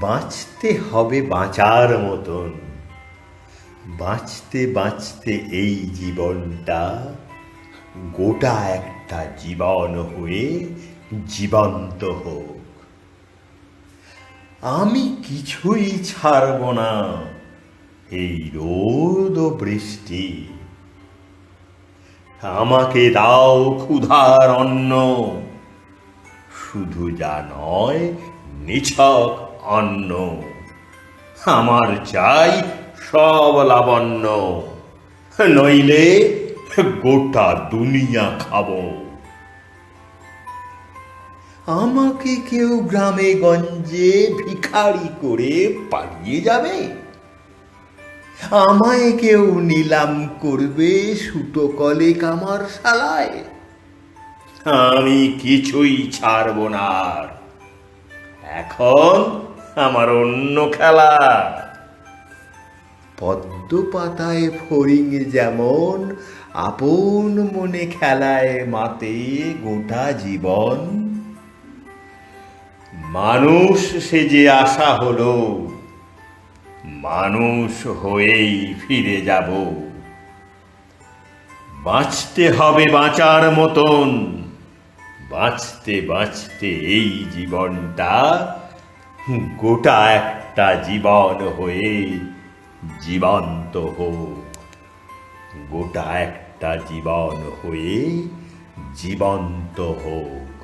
বাঁচতে হবে বাঁচার মতন। বাঁচতে বাঁচতে এই জীবনটা গোটা একটা জীবন হয়ে জীবন্ত হোক। আমি কিছুই ছাড়ব না এই রোদ ও বৃষ্টি। আমাকে দাও ক্ষুধার অন্ন। শুধু যা নয়, নিছক অন্ন। আমার চাই সব লাবণ্য। নইলে গোটা দুনিয়া খাব। আমাকে কেউ গ্রামে, গঞ্জে ভিখারি করে পালিয়ে যাবে? আমায় কেউ নিলাম করবে সুতো কলে কামার শালায়। আমি কিছুই ছাড়ব না। এখন আমার অন্য খেলা। পদ্ম পাতায় ফড়িং যেমন আপন মনে খেলায় মাতে গোটা জীবন। মানুষ সে যে আশা হলো মানুষ হয়েই ফিরে যাব। বাঁচতে হবে বাঁচার মতন বাঁচতে বাঁচতে এই জীবনটা গোটা একটা জীবন হয়ে জীবন্ত হোক। গোটা একটা জীবন হয়ে জীবন্ত হোক।